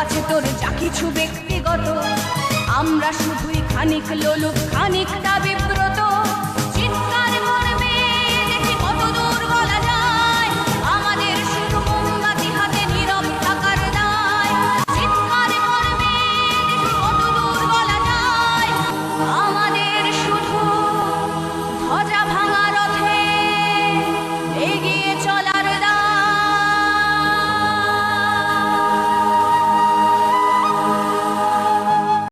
আছে তোর যা কিছু ব্যক্তিগত। আমরা শুধুই খানিক লোলুপ খানিক বিব্রত